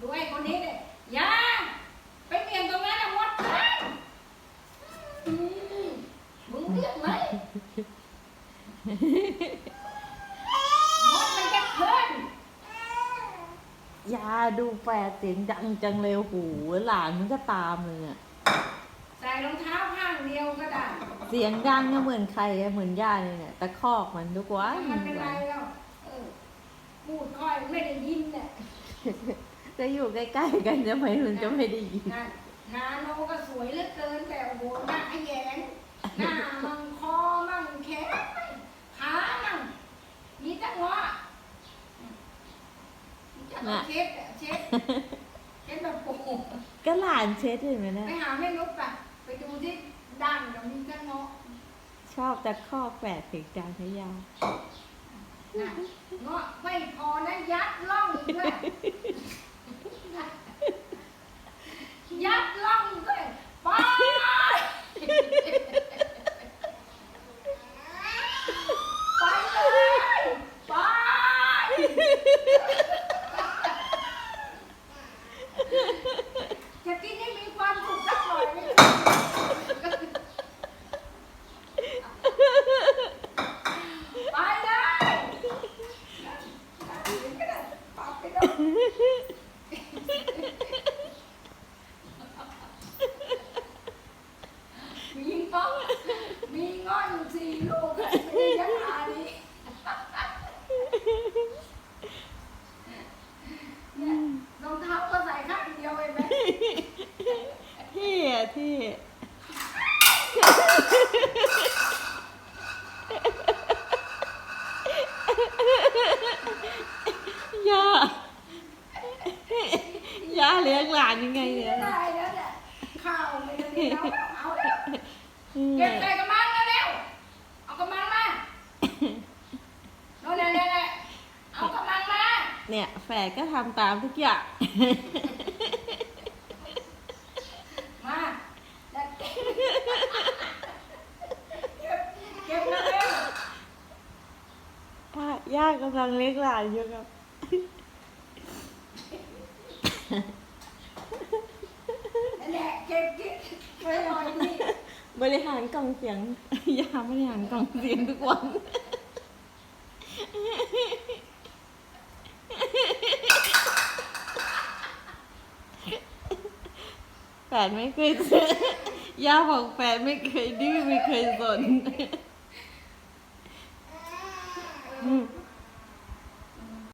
ดูไอ้คนนี้เลยยาไปเปลี่ยนตรงนั้นอะหมดเลยอืมมึงเรียกไหมดมันจะขึ้นยาดูแฝดเสียงดังจังเลยโอ้โหูหลานมันก็ตามเลยอะใส่รองเท้าข้างเดียวก็ได้เสียงดังก็เหมือนใครอะเหมือนยาเนี่ยแต่คอกมันทุกวัน มันเป็นไรแล้วเอพูดค่อยไม่ได้ยินเนี่ย จะอยู่ใกล้ๆกันจะไม่มันจะไม่ได้ยินนั่นนาโนก็สวยเหลือเกินแต่โอ้โหหน้าแยงหน้ามังคอมั่งแขนขามั่งมีแต่หัวจะเอาเช็ดอะเช็ดเช็ดแบบโอ้โหก็หลานเช็ดเห็นไหมนะไปหาแม่นุชปะไปดูที่ดังกับมีแต่เงาะชอบตะคอกแฝดเสียงดังให้ยาน่ะเงาะไม่พอนะยัดล่องอีกด้วย ยัดล่องด้วยไปไปเลยไปจะกินให้มีความสุขสักหน่อยไหมไปเลยปรับไปด้วยมีเงาะ มีเงาะอยู่สี่ลูกมียาดีเนี่ยรองเท้าก็ใส่ข้างเดียวเองไหมเท่อะเท่ย่าย่าเลี้ยงหลานยังไงเนี่ยได้แล้วเนี่ยข้าวไม่ได้เอาแล้วเอาแล้วอืมเก็บใส่กระมังแล้วเร็วเอากระมังมาโน่นเนี่ยเนี่ยเอากระมังมา เนี่ย แฝดก็ทำตามทุกอย่าง มาแล้วเก็บเก็บเก็บแล้วเร็วป้าย่ากำลังเลี้ยงหลานอยู่ครับ นั่นแหละเก็บกินไม่อร่อยนี่บริหารกล่องเสียง ย่าบริหารกล่องเสียงทุกวัน แฟนไม่เคยเจอย่าบอกแฟนไม่เคยดื้อไม่เคยสนอืม